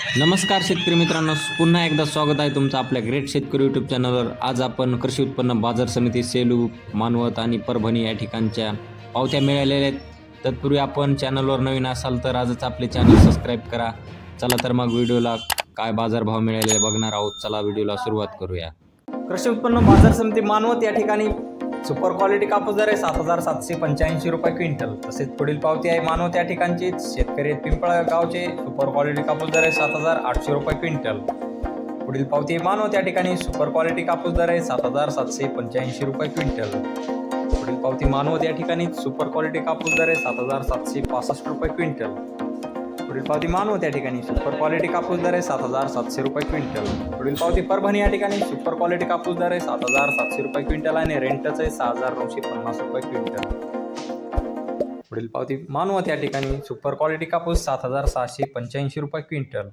नमस्कार शेतकरी मित्रांनो पुन्हा एकदा स्वागत आहे तुमचं आपल्या ग्रेट शेतकरी यूट्यूब चॅनलवर आज आपण कृषी उत्पन्न बाजार समिती सेलू मानवत आणि परभणी या ठिकाणच्या पावत्या मिळालेल्या आहेत. तत्पूर्वी आपण चॅनलवर नवीन असाल तर आजच आपले चॅनल सबस्क्राईब करा. चला तर मग व्हिडिओला काय बाजारभाव मिळालेले बघणार आहोत चला व्हिडिओला सुरुवात करूया. कृषी उत्पन्न बाजार समिती मानवत या ठिकाणी सुपर क्वालिटी कापूस दर आहे सात हजार सातशे पंच्याऐंशी रुपये क्विंटल. तसेच पुढील पावती आहे मानव त्या ठिकाणची. शेतकरी पिंपळ पिंपळा गावचे. सुपर क्वालिटी कापूस दर आहे सात हजार आठशे रुपये क्विंटल. पुढील पावती आहे मानव त्या ठिकाणी. सुपर क्वालिटी कापूस दर आहे सात हजार सातशे पंच्याऐंशी रुपये क्विंटल. पुढील पावती मानव त्या ठिकाणी. सुपर क्वालिटी कापूस दर आहे सात हजार सातशे पासष्ट रुपये क्विंटल. पुढील पावती मानव त्या ठिकाणी. सुपर क्वालिटी कापूस दर आहे सात हजार सातशे रुपये क्विंटल. पुढील पावती परभणी या ठिकाणी. सुपर क्वालिटी कापूस दर आहे सात हजार सातशे रुपये क्विंटल आणि रेंटच आहे सहा हजार नऊशे पन्नास रुपये क्विंटल. पुढील पावती मानवत या ठिकाणी. सुपर क्वालिटी कापूस सात हजार सहाशे पंच्याऐंशी रुपये क्विंटल.